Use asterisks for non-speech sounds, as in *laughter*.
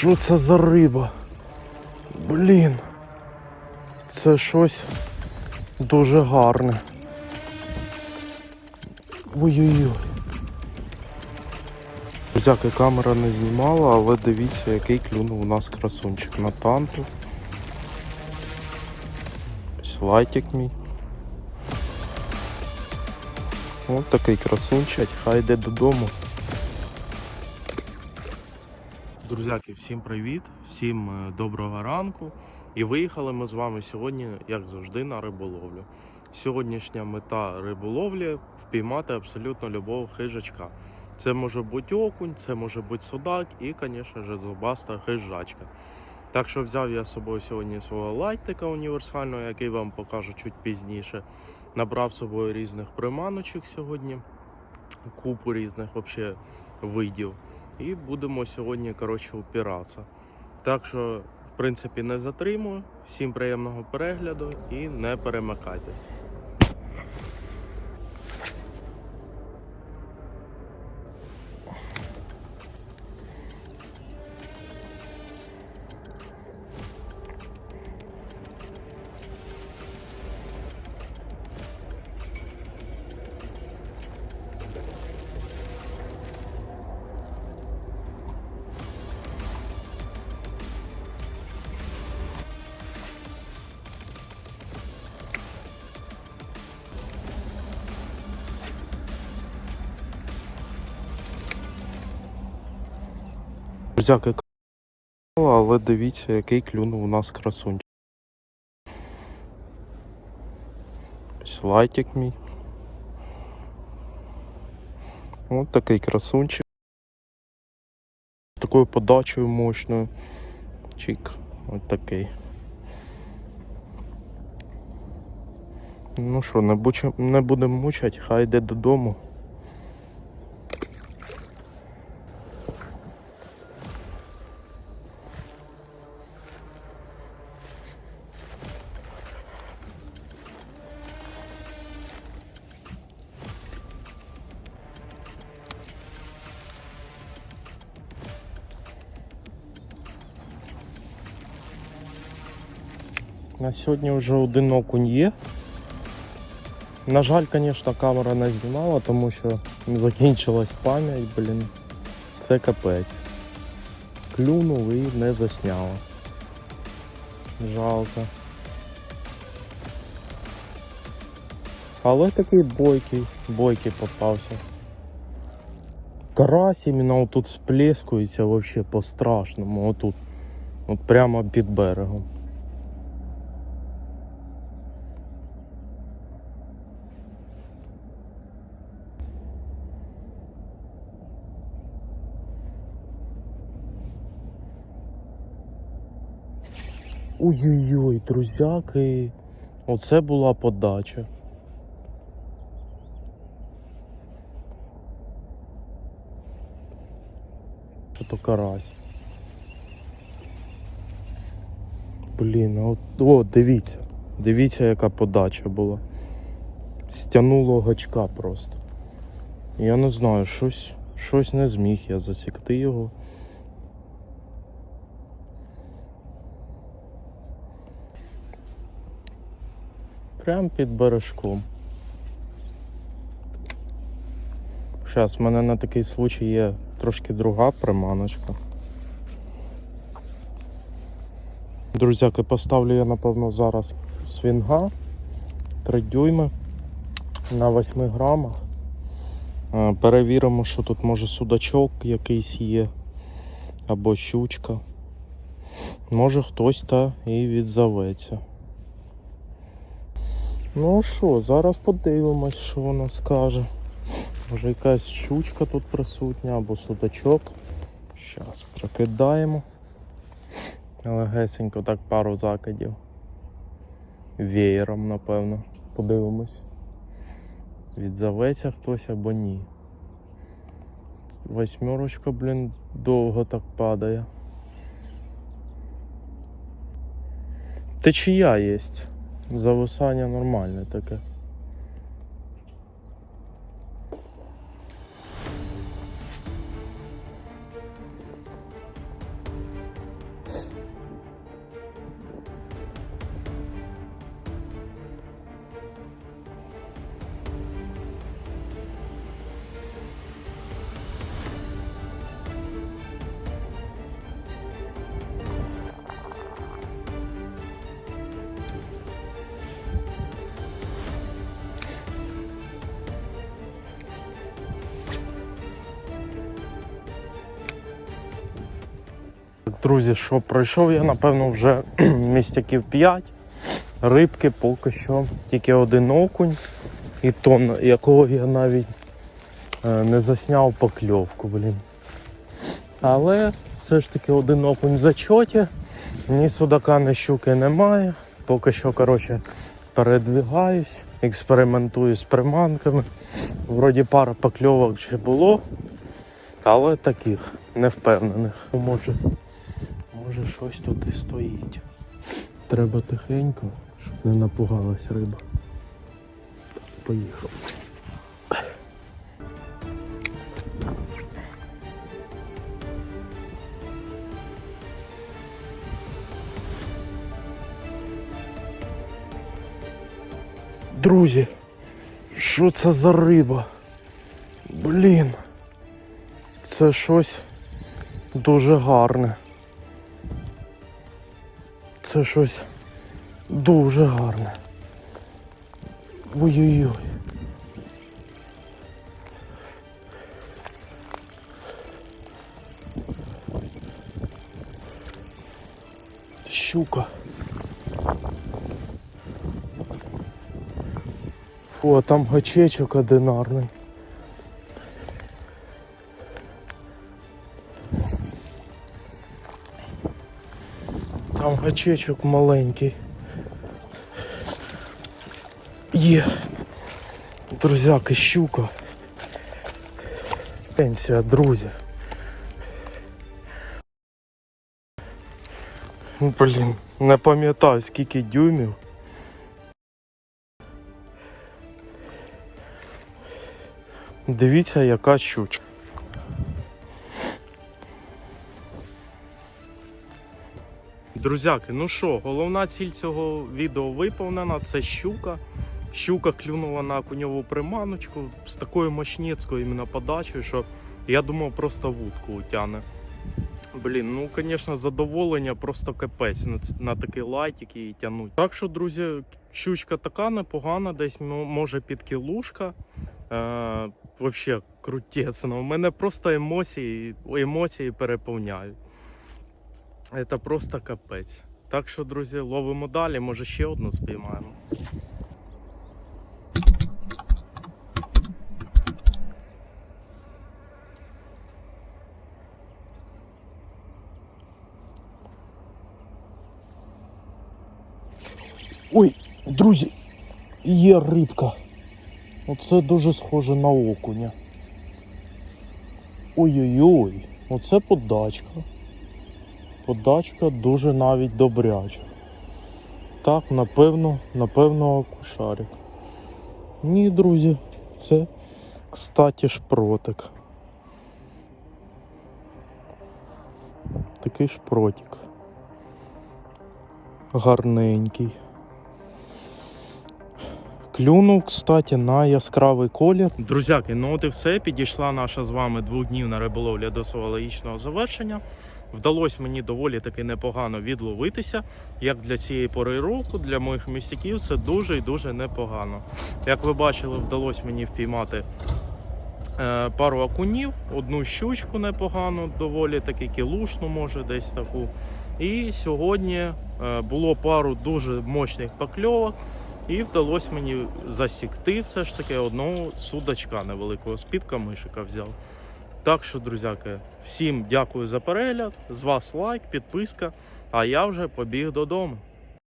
Що це за риба? Блін. Це щось дуже гарне. Ой-ой-ой. Друзяки, камера не знімала, але дивіться, який клюнув у нас красунчик на танту. Ось лайтик мій. Ось такий красунчик, хай йде додому. Друзяки, всім привіт, всім е, доброго ранку. І виїхали ми з вами сьогодні, як завжди, на риболовлю. Сьогоднішня мета риболовлі впіймати абсолютно любого хижачка. Це може бути окунь, це може бути судак і, звісно ж, зубаста хижачка. Так що взяв я з собою сьогодні свого лайтика універсального, який вам покажу чуть пізніше. Набрав з собою різних приманочок сьогодні, купу різних вообще видів. І будемо сьогодні коротше упиратися. Так що, в принципі, не затримую. Всім приємного перегляду і не перемикайтесь. Друзяки, але дивіться, який клюнув у нас красунчик. Ось лайтик мій. Ось такий красунчик. З такою подачею мощною. Чик. Ось такий. Ну що, не, будемо мучати, хай йде додому. На сьогодні вже один окунь є. На жаль, звісно, камера не знімала, тому що закінчилась пам'ять, блін. Це капець. Клюнув і не засняла. Жалко. Але такий бойкий, бойкий попався. Карась іменно отут сплескується вообще по-страшному, отут. От прямо під берегом. Ой-ой-ой, друзяки. Оце була подача. Що то карась. Блін, от, о, дивіться. Дивіться, яка подача була. Стянуло гачка просто. Я не знаю, щось, щось не зміг я засікти його. Прям під бережком. Зараз, в мене на такий случай є трошки друга приманочка. Друзяки, поставлю я напевно зараз свінга 3 дюйми на 8 грамах. Е, Перевіримо, що тут може судачок якийсь є або щучка. Може хтось та і відзоветься. Ну що, зараз подивимось, що воно скаже. Може якась щучка тут присутня або судачок. Зараз прокидаємо. Легесенько так пару закидів. Веєром, напевно. Подивимось. Відзоветься хтось або ні. Восьмерочка, блін, довго так падає. Течія є. Зависання нормальне таке. Друзі, що пройшов я, напевно, вже *clears throat* містяків 5. Рибки поки що тільки один окунь, і то, на- якого я навіть е, не засняв покльовку, блін. Але все ж таки один окунь в зачоті, ні судака, ні щуки немає. Поки що, коротше, передвигаюсь, експериментую з приманками. Вроді пара покльовок ще було, але таких невпевнених. Може, може щось тут і стоїть. Треба тихенько, щоб не напугалась риба. Поїхав. Друзі, що це за риба? Блін. Це щось дуже гарне. Це щось дуже гарне. Ой-ой-ой. Щука. Фу, а там гачечок одинарний. Гачечок маленький. Є. Друзяки, щука. Пенсія, друзі. Блін, не пам'ятаю скільки дюймів. Дивіться, яка щучка. Друзяки, ну що, головна ціль цього відео виповнена. Це щука. Щука клюнула на куньову приманочку з такою мощницькою іменно подачею, що я думав, просто вудку утягне. Блін, ну звісно, задоволення просто капець на, на такий лайтик її тягнуть. Так що, друзі, щучка така непогана, десь може під кілушка. Е, Взагалі крутесно. У мене просто емоції, емоції переповняють. Це просто капець. Так що, друзі, ловимо далі, може ще одну спіймаємо. Ой, друзі, є рибка. Оце дуже схоже на окуня. Ой-ой-ой, оце подачка. Подачка дуже навіть добряча. Так, напевно, напевно, кушарик. Ні, друзі, це, кстати, шпротик. Такий шпротик. Гарненький. Клюнув, кстати, на яскравий колір. Друзяки, ну от і все. Підійшла наша з вами двохднівна риболовля до свого логічного завершення. Вдалося мені доволі таки непогано відловитися. Як для цієї пори року, для моїх містяків це дуже і дуже непогано. Як ви бачили, вдалося мені впіймати е, пару окунів, одну щучку непогану, доволі таки кілушну, може десь таку. І сьогодні е, було пару дуже мощних покльовок. І вдалося мені засікти все ж таки одного судачка невеликого з-під камишика взяв. Так що, друзяки, всім дякую за перегляд. З вас лайк, підписка, а я вже побіг додому.